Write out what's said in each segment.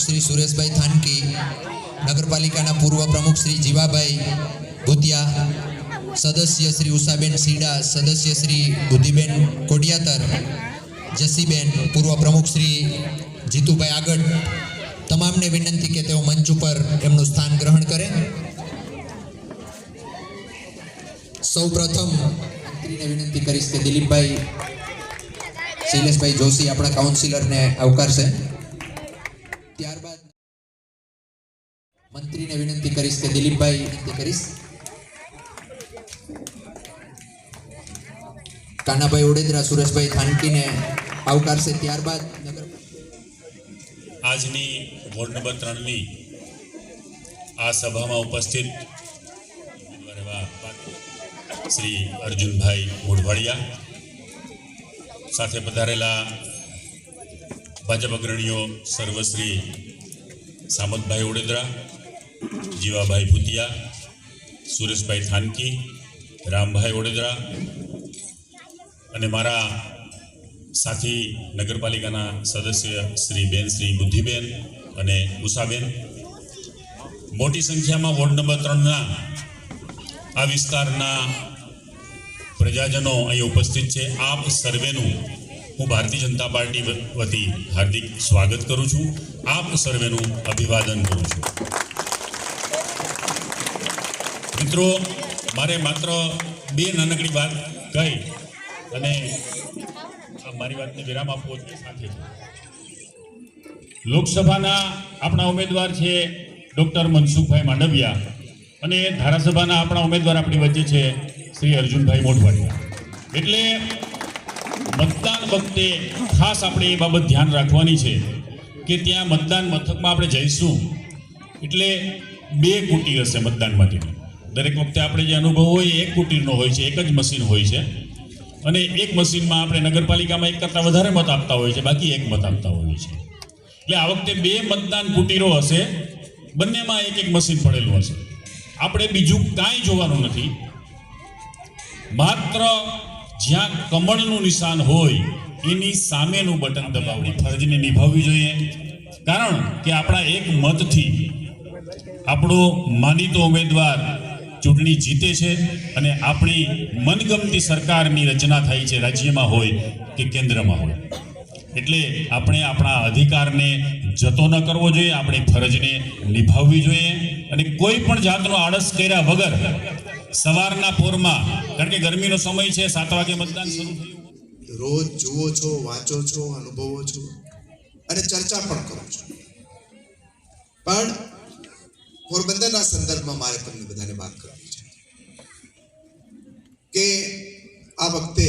પ્રમુખ શ્રી સુરેશભાઈ થાનકી, નગરપાલિકાના પૂર્વ પ્રમુખ શ્રી જીવાભાઈ ભૂતિયા, સદસ્ય શ્રી ઉષાબેન સીડા સદસ્ય શ્રી બુદ્ધિબેન કોડિયાતર, જસીબેન, પૂર્વ પ્રમુખ શ્રી જીતુભાઈ આગળ. તમામને વિનંતી કે તેઓ મંચ ઉપર એમનું સ્થાન ગ્રહણ કરે. સૌ પ્રથમ વિનંતી કરીશ કે દિલીપભાઈ, શૈલેષભાઈ જોશી આપણા કાઉન્સિલરને આવકારશે. મંત્રીને વિનંતી કરીશ કે દિલીપભાઈ વિનંતી કરીશ. કાનાભાઈ ઓડેદરા, સુરેશભાઈ થાનકીને આવકારશે ત્યારબાદ આજની વોર્ડ નંબર ત્રણની આ સભામાં ઉપસ્થિત શ્રી અર્જુનભાઈ મોઢવાડિયા સાથે પધારેલા ભાજપ અગ્રણીઓ સર્વશ્રી સામતભાઈ ઓડેદરા જીવાભાઈ ભૂતિયા, સુરેશભાઈ થાનકી, રામભાઈ વડોદરા અને મારા સાથી નગરપાલિકાના સદસ્ય શ્રી બેન શ્રી બુદ્ધિબેન અને ઉષાબેન. મોટી સંખ્યામાં વોર્ડ નંબર ત્રણના આ વિસ્તારના પ્રજાજનો અહીં ઉપસ્થિત છે. આપ સર્વેનું હું ભારતીય જનતા પાર્ટી વતી હાર્દિક સ્વાગત કરું છું. આપ સર્વેનું અભિવાદન કરું છું. મિત્રો, મારે માત્ર બે નાનકડી વાત કહી અને મારી વાતને વિરામ આપવો છે સાથે લોકસભાના આપણા ઉમેદવાર છે ડૉક્ટર મનસુખભાઈ માંડવિયા અને ધારાસભાના આપણા ઉમેદવાર આપણી વચ્ચે છે શ્રી અર્જુનભાઈ મોઢવાડિયા. એટલે મતદાન વખતે ખાસ આપણે એ બાબત ધ્યાન રાખવાની છે કે ત્યાં મતદાન મથકમાં આપણે જઈશું. એટલે બે કોટી હશે મતદાન માટેની. દરેક વખતે આપણે જે અનુભવ હોય એ એક કુટીરનો હોય છે એક જ મશીન હોય છે. અને એક મશીનમાં આપણે નગરપાલિકામાં એક કરતાં વધારે મત આપતા હોય છે બાકી એક મત આપતા હોઈએ છીએ. એટલે આ વખતે બે મતદાન કુટીરો હશે બંનેમાં એક એક મશીન પડેલું હશે. આપણે બીજું કાંઈ જોવાનું નથી. માત્ર જ્યાં કમળનું નિશાન હોય એની સામેનું બટન દબાવવાની. ફરજને નિભાવવી જોઈએ. કારણ કે આપણા એક મતથી આપણો માનીતો ઉમેદવાર ચૂંટણી જીતે છે અને આપણી મનગમતી સરકારની રચના થાય છે, રાજ્યમાં હોય કે કેન્દ્રમાં હોય. એટલે આપણે આપણા અધિકારને જતો ન કરવો જોઈએ, આપણી ફરજને નિભાવવી જોઈએ અને કોઈ પણ જાતનો આળસ કર્યા વગર સવારના પોરમાં, કારણ કે ગરમીનો સમય છે, સાત વાગે મતદાન શરૂ થયું. રોજ જુઓ છો, વાંચો છો, અનુભવો છો અને ચર્ચા પણ કરો છો. પણ પોરબંદરના સંદર્ભમાં મારે તમને બધાને વાત કરવી છે. કે આ વખતે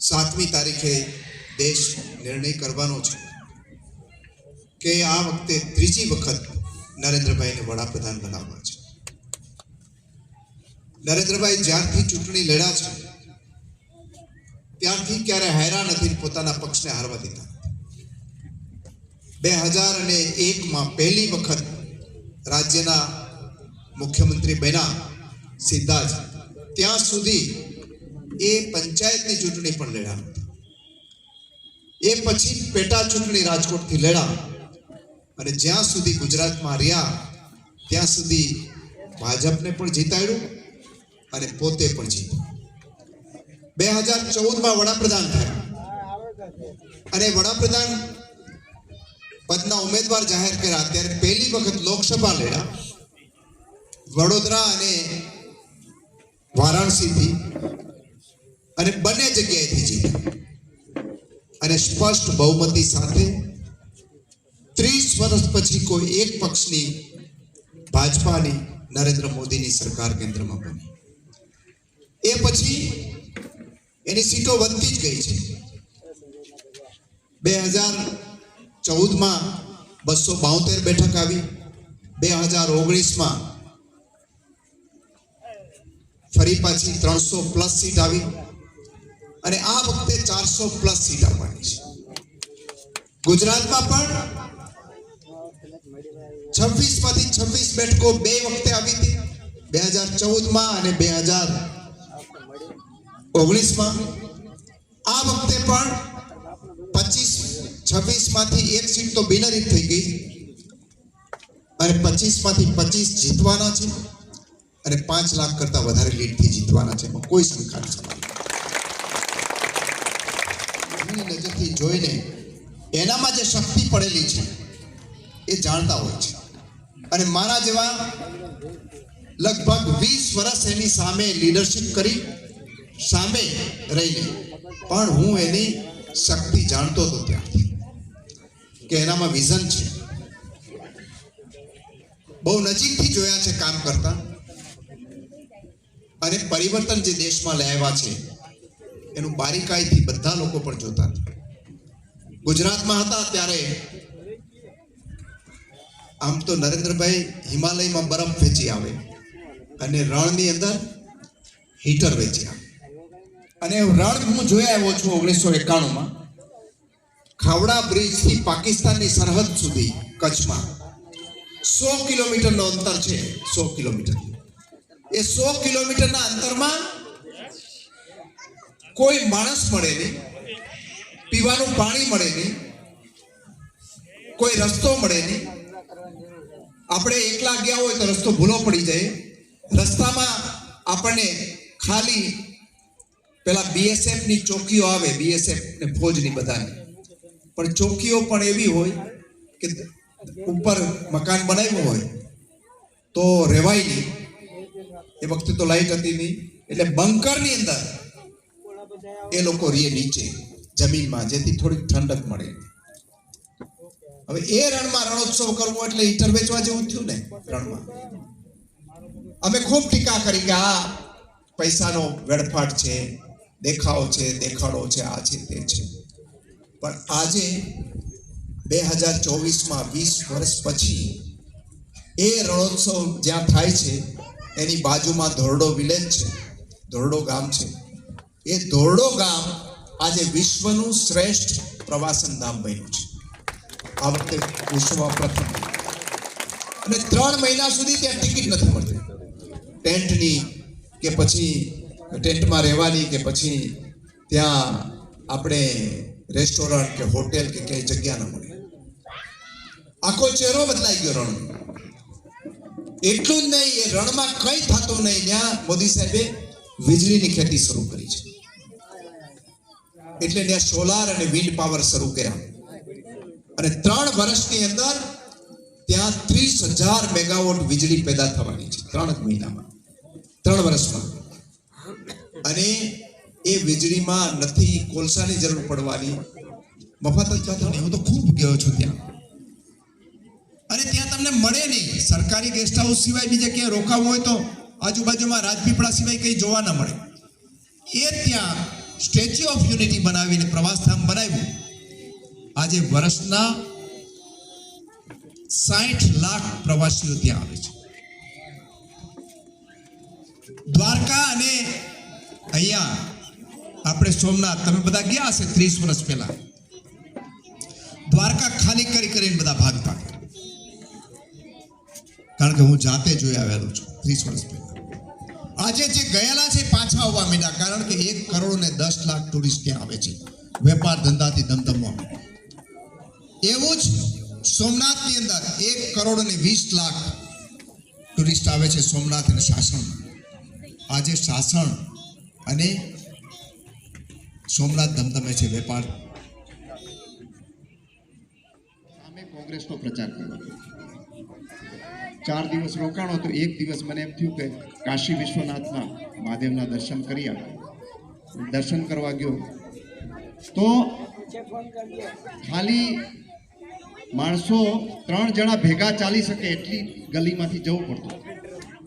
સાતમી તારીખે દેશ નિર્ણય કરવાનો છે કે આ વખતે ત્રીજી વખત નરેન્દ્રભાઈને વડાપ્રધાન બનાવવા છે. નરેન્દ્રભાઈ જ્યારથી ચૂંટણી લડ્યા છે, ત્યારથી ક્યારે હેરાન નથી પોતાના પક્ષને હારવા દીધા. બે હજાર અને એકમાં પહેલી વખત રાજ્યના મુખ્યમંત્રી બન્યા સીધા જ. ત્યાં સુધી એ પંચાયતની ચૂંટણી પણ લડ્યા. એ પછી પેટા ચૂંટણી રાજકોટથી લડ્યા. અને જ્યાં સુધી ગુજરાતમાં રહ્યા, ત્યાં સુધી ભાજપને પણ જીતાડ્યું અને પોતે પણ જીત્યું. બે હજાર ચૌદમાં વડાપ્રધાન થયા. અને વડાપ્રધાન પદના ઉમેદવાર જાહેર કર્યા. ત્યારે પહેલી વખત લોકસભા લડ્યા. વડોદરા અને વારાણસીથી. અને બંને જગ્યાએથી જીત્યા અને સ્પષ્ટ બહુમતી સાથે ત્રીસ વર્ષ પછી કોઈ એક પક્ષની ભાજપાની નરેન્દ્ર મોદીની સરકાર કેન્દ્રમાં બની. એ પછી એની સીટો વધતી જ ગઈ છે. બે હજાર ચૌદમાં બસો બાવતેર બેઠક આવી. બે હજાર ઓગણીસમાં ફરી પાછી ત્રણસો પ્લસ સીટ આવી. અને આ વખતે ચારસો પ્લસ સીટ આવવાની છે. ગુજરાતમાં પણ છવ્વીસમાંથી છવ્વીસ બેઠકો બે વખતે આવી હતી. બે હજાર ચૌદમાં અને બે હજાર ઓગણીસમાં આ વખતે પણ પચીસ છવ્વીસમાંથી એક સીટ તો બિનહરીફ થઈ ગઈ. અને પચીસમાંથી પચીસ જીતવાના છે. અને પાંચ લાખ કરતા વધારે લીડથી જીતવાના છે. કોઈ શંકા નથી. નજરથી જોઈને એનામાં જે શક્તિ પડેલી છે, એ જાણતા હોય છે. અને મારા જેવા લગભગ વીસ વર્ષ એની સામે લીડરશિપ કરી, સામે રહીને. પણ હું એની શક્તિ જાણતો હતો ત્યારથી કે એનામાં વિઝન છે. બહુ નજીકથી જોયા છે કામ કરતા. અને પરિવર્તન જે દેશમાં લાવ્યા છે, એનું બારીકાઈથી બધા લોકો પણ જોતા ગુજરાતમાં હતા ત્યારે આમ તો નરેન્દ્રભાઈ હિમાલયમાં બરફ વેચી આવે અને રણની અંદર હીટર વેચી આવે અને રણ હું જોઈ આવ્યો છું ઓગણીસો એકાણુંમાં. ખાવડા બ્રિજથી પાકિસ્તાનની સરહદ સુધી કચ્છમાં. સો કિલોમીટરનો અંતર છે. સો કિલોમીટર. એ સો કિલોમીટરના અંતરમાં કોઈ માણસ મળે નહીં. પીવાનું પાણી મળે નહીં. કોઈ રસ્તો મળે નહીં. આપણે એકલા ગયા હોય તો રસ્તો ભૂલો પડી જાય. રસ્તામાં આપણને ખાલી પેલા બીએસએફની ચોકીઓ આવે બીએસએફ ને ફોજની બધાની. પણ ચોકીઓ પણ એવી હોય કે ઉપર મકાન બનાવ્યું હોય, તો રેવાય નહીં. એ વખતે તો લાઈટ હતી નહીં. એટલે બંકરની અંદર એ લોકો રીએ નીચે, જમીનમાં, જેથી થોડીક ઠંડક મળે. હવે એ રણમાં રણોત્સવ કરવો એટલે હીટર વેચવા જેવું થયું ને રણમાં. અમે ખૂબ ટીકા કરી કે આ પૈસાનો વેડફાટ છે, દેખાવ છે, દેખાડો છે, આ છે, તે છે. પણ આજે બે હજાર ચોવીસમાં વીસ વર્ષ પછી એ રણોત્સવ જ્યાં થાય છે, એની બાજુમાં ધોરડો વિલેજ છે, ધોરડો ગામ છે. એ ધોરડો ગામ આજે વિશ્વનું શ્રેષ્ઠ પ્રવાસન ધામ બન્યું છે. આ વખતે વિશ્વમાં પ્રથમ. અને ત્રણ મહિના સુધી ત્યાં ટિકિટ નથી મળતી. ટેન્ટની કે પછી ટેન્ટમાં રહેવાની કે પછી ત્યાં આપણે રેસ્ટોરન્ટ કે હોટેલ કે ક્યાંય જગ્યા ન મળે. આખો ચહેરો બદલાઈ ગયો રણ એટલું જ નહીં, એ રણમાં કંઈ થતું નહીં. ત્યાં મોદી સાહેબે વીજળીની ખેતી શરૂ કરી છે. એટલે ત્યાં સોલાર અને વિન્ડ પાવર શરૂ કર્યા. અને ત્રણ વર્ષની અંદર ત્યાં ત્રીસ હજાર મેગાવોટ વીજળી પેદા થવાની છે, ત્રણ જ મહિનામાં. ત્રણ વર્ષમાં. અને એ વીજળીમાં નથી, કોલસાની જરૂર પડવાની. મફત જ થવાની હું તો ખૂબ ગયો છું ત્યાં. અને ત્યાં તમને મળે નહીં. સરકારી ગેસ્ટ હાઉસ સિવાય બીજે ક્યાંય રોકાવું હોય તો આજુબાજુમાં રાજપીપળા સિવાય કંઈ જોવા ન મળે. એ ત્યાં સ્ટેચ્યુ ઓફ યુનિટી બનાવીને પ્રવાસધામ બનાવ્યું. આજે વર્ષના સાઠ લાખ પ્રવાસીઓ ત્યાં આવે છે. દ્વારકા અને અહીંયા આપણે સોમનાથ, તમે બધા ગયા હશે ત્રીસ વર્ષ પહેલા? દ્વારકા ખાલી કરી કરીને બધા ભાગ ભાગ કારણ કે હું જાતે જોઈ આવેલો છું, ત્રીસ વર્ષ પહેલા. આજે જે ગયેલા છે પાછા આવવા માંડ્યા, કારણ કે એક કરોડ ને દસ લાખ ટુરિસ્ટ ત્યાં આવે છે. વેપાર ધંધાથી ધમધમવા એવું જ સોમનાથની અંદર એક કરોડ ને વીસ લાખ ટુરિસ્ટ આવે છે સોમનાથ અને સાસણ. આજે સાસણ અને સોમનાથ ધમધમે છે વેપાર. કોંગ્રેસનો પ્રચાર કર્યો. ચાર દિવસ રોકાણો તો એક દિવસ મને એમ થયું કે કાશી વિશ્વનાથમાં મહાદેવના દર્શન કરી આવ્યા દર્શન કરવા ગયો. તો ખાલી માણસો ત્રણ જણા ભેગા ચાલી શકે એટલી ગલીમાંથી જવું પડતું.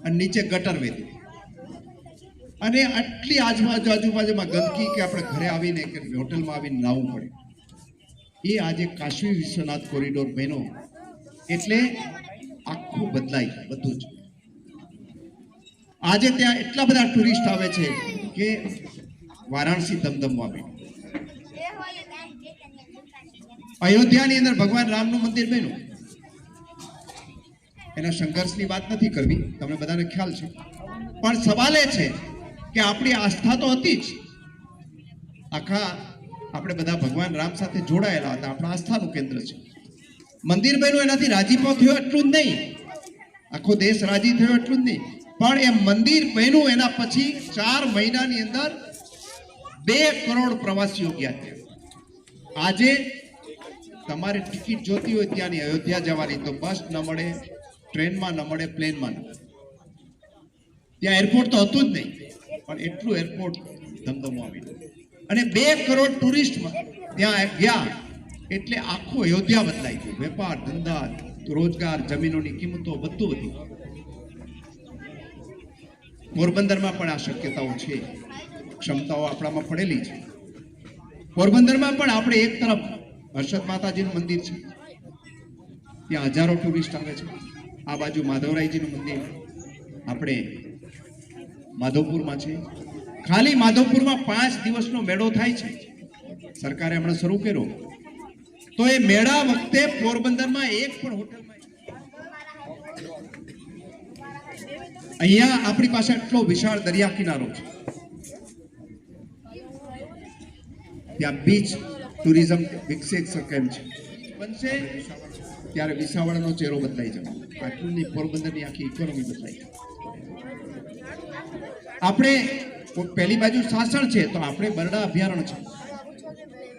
અને નીચે ગટર વેતી અને આટલી આજુબાજુ આજુબાજુમાં ગંદકી કે આપણે ઘરે આવીને કે હોટલમાં આવીને નાવું પડે. એ આજે કાશી વિશ્વનાથ કોરિડોર બન્યો. એટલે આખું બદલાઈ બધું જ. આજે ત્યાં એટલા બધા ટુરિસ્ટ આવે છે કે વારાણસી ધમધમવા બન્યું અયોધ્યાની અંદર ભગવાન રામનું મંદિર બન્યું. એના સંઘર્ષની વાત નથી કરવી, તમને બધાને ખ્યાલ છે. પણ સવાલ એ છે કે આપણી આસ્થા તો હતી જ. આખા આપણે બધા ભગવાન રામ સાથે જોડાયેલા હતા. આપણા આસ્થાનું કેન્દ્ર છે. મંદિર બન્યું એનાથી રાજીપો થયો એટલું જ નહીં. આખો દેશ રાજી થયો એટલું જ નહીં. પણ એ મંદિર બન્યું એના પછી ચાર મહિનાની અંદર બે કરોડ પ્રવાસીઓ ગયા ત્યાં. આજે તમારે ટિકિટ જોતી હોય ત્યાંની અયોધ્યા જવાની તો બસ ન મળે, ટ્રેનમાં ન મળે, પ્લેનમાં ન મળે. ત્યાં એરપોર્ટ તો હતું જ નહીં. પણ એટલું એરપોર્ટ ધમધમો ગયો. અને બે કરોડ ટુરિસ્ટમાં ત્યાં ગયા. એટલે આખું અયોધ્યા બદલાઈ ગયું. વેપાર, ધંધા, રોજગાર, જમીનોની કિંમતો બધું વધી. પોરબંદરમાં પણ આ શક્યતાઓ છે. ક્ષમતાઓ આપણામાં પડેલી છે. પોરબંદરમાં પણ આપણે એક તરફ હર્ષદ માતાજીનું મંદિર છે. ત્યાં હજારો ટુરિસ્ટ આવે છે. આ બાજુ માધવરાયજીનું મંદિર. આપણે માધવપુરમાં છે. ખાલી માધવપુરમાં પાંચ દિવસનો મેળો થાય છે. સરકારે હમણાં શરૂ કર્યો. તો એ મેળા વખતે પોરબંદરમાં એક પણ હોટલમાં અહીંયા આપણી પાસે એટલો વિશાળ દરિયા કિનારો છે. ત્યાં બીચ ટુરિઝમ વિકસે શકે છે? બનશે. ત્યારે વિસાવળનો ચહેરો બદલાઈ જવાનો. આટલું પોરબંદરની આખી ઇકોનોમી બદલાઈ જાય. આપણે પહેલી બાજુ સાસણ છે, તો આપણે બરડા અભયારણ્ય છે.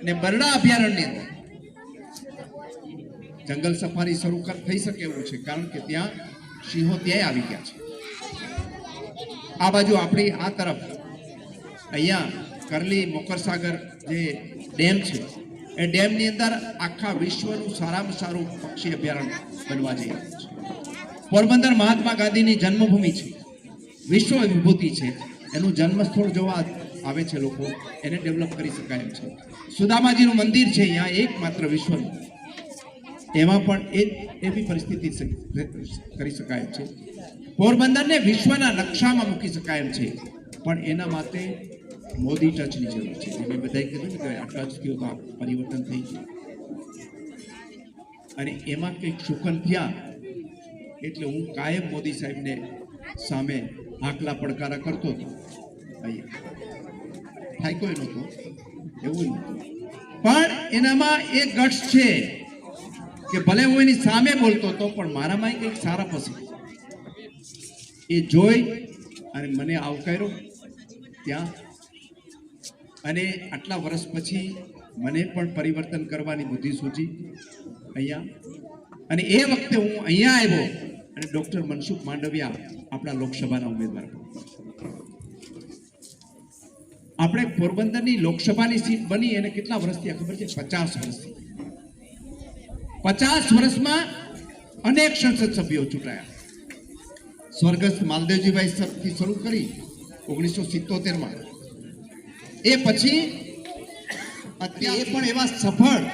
ને બરડા અભયારણ્યની અંદર જંગલ સફારી શરૂ થઈ શકે એવું છે, કારણ કે ત્યાં સિંહો ત્યાંય આવી ગયા છે. આ બાજુ આપણી, આ તરફ અહીંયા કરલી મોકરસાગર જે ડેમ છે, એ ડેમની અંદર આખા વિશ્વનું સારામાં સારું પક્ષી અભયારણ્ય બનવા જઈ રહ્યું છે. પોરબંદર મહાત્મા ગાંધીની જન્મભૂમિ છે. વિશ્વ વિભૂતિ છે. એનું જન્મસ્થળ જોવા આવે છે લોકો. એને ડેવલપ કરી શકાય એમ છે. સુદામાજીનું મંદિર છે અહીંયા એકમાત્ર વિશ્વનું. એમાં પણ એ એવી પરિસ્થિતિ કરી શકાય છે. પોરબંદરને વિશ્વના નકશામાં મૂકી શકાય એમ છે. પણ એના માટે મોદી ટચની જરૂર છે. જે મેં બધાએ કીધું ને કે આ ટચ થયો પરિવર્તન થઈ ગયું. અને એમાં કંઈક શુકન થયા એટલે હું કાયમ મોદી સાહેબને સામે આકલા પડકારા કરતો હતો. થાય કોઈ નહોતો. એવું પણ એનામાં એક ગટ્સ છે કે ભલે હું એની સામે બોલતો હતો, પણ મારામાં કંઈક સારા પસંદ. એ જોઈ અને મને આવકાર્યો ત્યાં. અને આટલા વર્ષ પછી મને પણ પરિવર્તન કરવાની બુદ્ધિ સૂચી અહીંયા. અને એ વખતે હું અહીંયા આવ્યો. અને ડૉક્ટર મનસુખ માંડવિયા આપણા લોકસભાના ઉમેદવાર. આપણે પોરબંદરની લોકસભાની સીટ બની એને કેટલા વર્ષ થયા ખબર છે? પચાસ વર્ષથી. પચાસ વર્ષમાં અનેક સંસદ સભ્યો ચૂંટાયા. સ્વર્ગસ્થ માલદેવજીભાઈ સરથી શરૂ કરી ઓગણીસો સિત્તોતેરમાં. એ પછી અત્યારે પણ એવા સફળ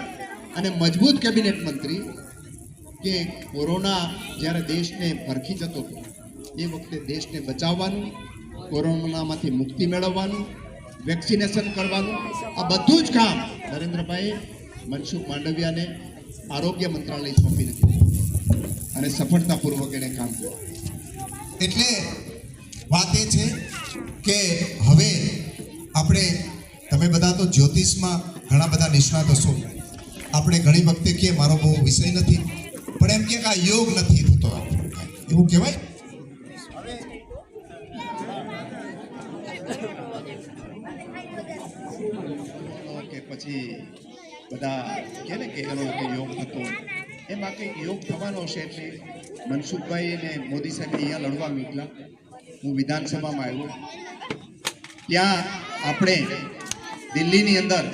અને મજબૂત કેબિનેટ મંત્રી કે કોરોના જ્યારે દેશને ભરખી જતો હતો, એ વખતે દેશને બચાવવાનું, કોરોનામાંથી મુક્તિ મેળવવાનું, વેક્સિનેશન કરવાનું, આ બધું જ કામ નરેન્દ્રભાઈએ મનસુખ માંડવિયાને આરોગ્ય મંત્રાલય સોંપી દીધું અને સફળતાપૂર્વક એણે કામ કર્યું. એટલે વાત એ છે કે હવે આપણે, તમે બધા તો જ્યોતિષમાં ઘણા બધા નિષ્ણાત હશો આપણે ઘણી વખતે કે મારો બહુ વિષય નથી. પણ એમ કે આ યોગ નથી થતો એવું કહેવાય? ઓકે પછી બધા કે ને કે એનો યોગ હતો એમાં કંઈક યોગ થવાનો હશે એટલે મનસુખભાઈ અને મોદી સાહેબ અહીંયા લડવા નીકળ્યા હું વિધાનસભામાં આવ્યો. ત્યાં આપણે દિલ્હીની અંદર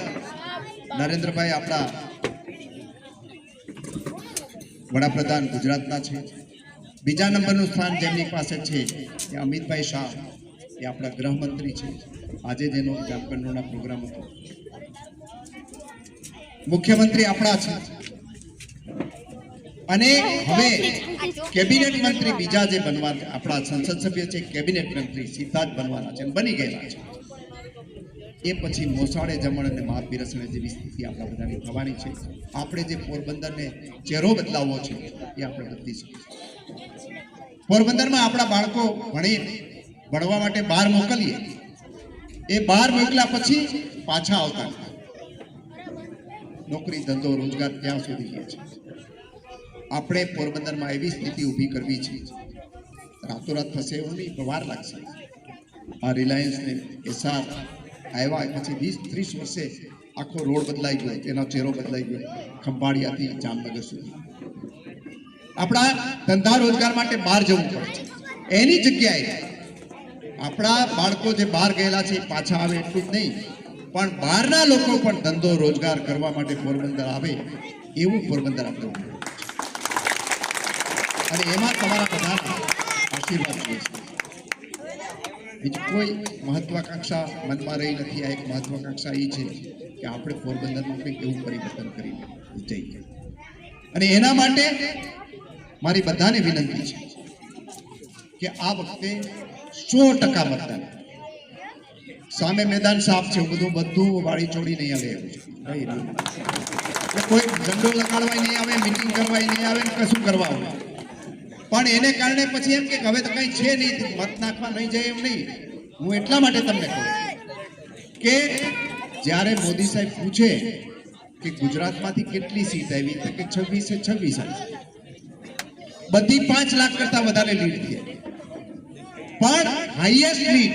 નરેન્દ્રભાઈ આપણા વડાપ્રધાન ગુજરાતના છે. બીજા નંબરનું સ્થાન જેમની પાસે છે એ અમિતભાઈ શાહ. એ આપણા ગૃહમંત્રી છે. આજે જ એનો જામકંડોળના પ્રોગ્રામ હતો. મુખ્યમંત્રી આપણા છે. અને હવે કેબિનેટ મંત્રી બીજા જે બનવા આપણા સંસદ સભ્ય છે, કેબિનેટ મંત્રી સીધા જ બનવાના છે બની ગયેલા છે. એ પછી મોસાળે જમણ અને મા પીરસણે જેવી સ્થિતિ આપણા બધાની થવાની છે. આપણે જે પોરબંદરને ચહેરો બદલાવવો છે, એ આપણે બદલી શકીએ. પોરબંદરમાં આપણા બાળકો ભણી ભણવા માટે બહાર મોકલીએ, એ બહાર મોકલ્યા પછી પાછા આવતા નોકરી, ધંધો, રોજગાર ત્યાં સુધી લે છે. આપણે પોરબંદરમાં એવી સ્થિતિ ઊભી કરવી છે. રાતોરાત થશે એવું નહીં વાર લાગશે. આ રિલાયન્સ ને એસઆર આવ્યા પછી વીસ, ત્રીસ વર્ષે આખો રોડ બદલાઈ ગયો, એનો ચહેરો બદલાઈ ગયો, ખંભાળિયાથી જામનગર સુધી. આપણા ધંધા રોજગાર માટે બહાર જવું પડે એની જગ્યાએ આપણા બાળકો જે બહાર ગયેલા છે પાછા આવે એટલું જ નહીં, પણ બહારના લોકો પણ ધંધો રોજગાર કરવા માટે પોરબંદર આવે એવું પોરબંદર આપણે. અને એમાં તમારા બધાના આશીર્વાદ જોઈએ છે. બીજું કોઈ મહત્વાકાંક્ષા મનમાં રહી નથી. આ એક મહત્વાકાંક્ષા એ છે કે આપણે પોરબંદરમાં કંઈક એવું પરિવર્તન કરીને જઈએ. અને એના માટે મારી બધાને વિનંતી છે કે આ વખતે સો ટકા મતદાન. સામે મેદાન સાફ છે બધું બધું વાળી ચોડી નહીં આવે એવું છે. કઈ ઝંડો લગાડવાય નહીં આવે, મિટિંગ કરવાય નહીં આવે કશું કરવા આવે પણ એને કારણે પછી એમ કે હવે તો કઈ છે નહીં મત નાખવા નહીં જાય એમ નહીં. હું એટલા માટે તમને કહું કે જ્યારે મોદી સાહેબ પૂછે કે ગુજરાતમાંથી કેટલી સીટ આવી, તો કે છવ્વીસે છવ્વીસ આવી. બધી પાંચ લાખ કરતા વધારે લીડ થઈ પણ હાઈએસ્ટ લીડ,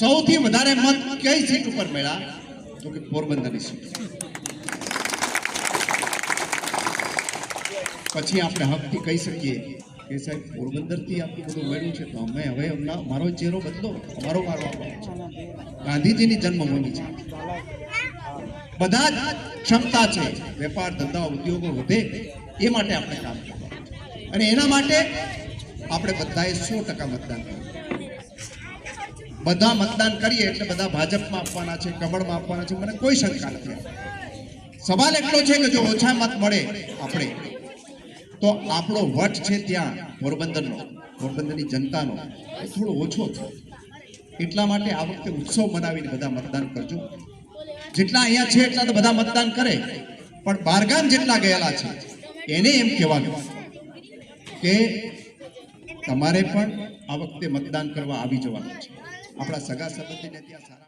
સૌથી વધારે મત કઈ સીટ ઉપર મળ્યા? તો કે પોરબંદરની સીટ. પછી આપણે હકથી કહી શકીએ કે સાહેબ પોરબંદરથી આટલું બધું મળ્યું છે તો અમે હવે હમણાં મારો ચહેરો બદલો અમારો મારો ગાંધીજીની જન્મભૂમિ છે. બધા જ ક્ષમતા છે વેપાર ધંધા ઉદ્યોગો વધે એ માટે આપણે કામ કરવાનું. અને એના માટે આપણે બધાએ સો ટકા મતદાન કરવું. બધા મતદાન કરીએ એટલે બધા ભાજપમાં આપવાના છે કમળમાં આપવાના છે મને કોઈ શંકા નથી. સવાલ એટલો છે કે જો ઓછા મત મળે આપણે તો આપણો વટ છે ત્યાં પોરબંદરનો, પોરબંદરની જનતાનો એ થોડો ઓછો છે. એટલા માટે આ વખતે ઉત્સવ મનાવીને બધા મતદાન કરજો. જેટલા અહીંયા છે એટલા તો બધા મતદાન કરે. પણ બારગામ જેટલા ગયેલા છે, એને એમ કહેવાનું કે તમારે પણ આ વખતે મતદાન કરવા આવી જવાનું છે. આપણા સગા સંબંધીને ત્યાં સારા